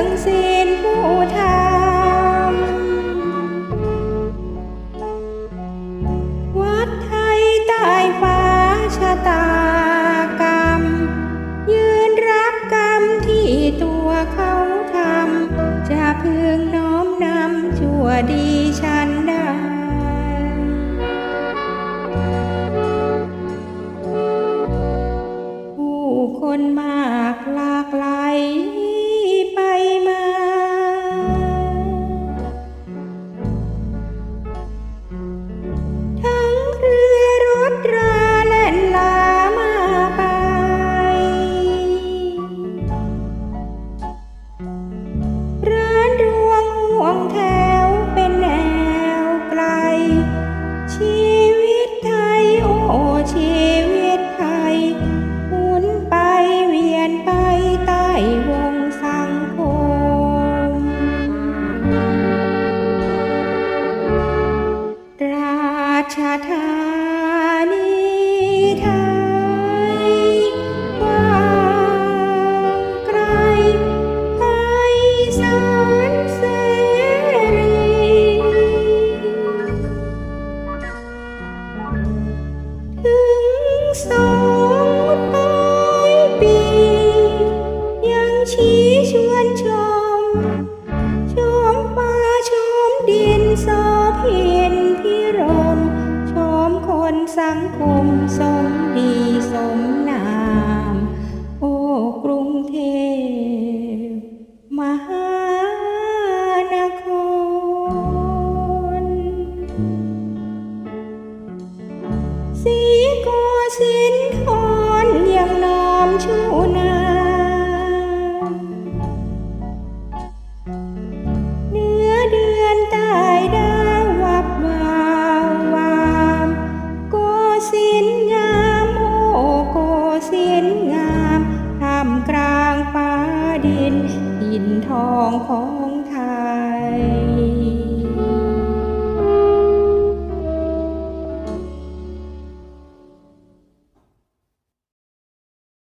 ังศีลผู้ทำวัดไทยใต้ฟ้าชะตากรรม ยืนรับกรรมที่ตัวเขาทำ จะพึงน้อมนำชั่วดีฉันได้คนมากหลากหลาย ธานีไทยว่ไกลไพศาลเสรี ถึงสองปลาปี ยังชี้ชวนชม ชมฟ้าชมดินโสเพีย sáng hôm sống đi ดินทองของไทย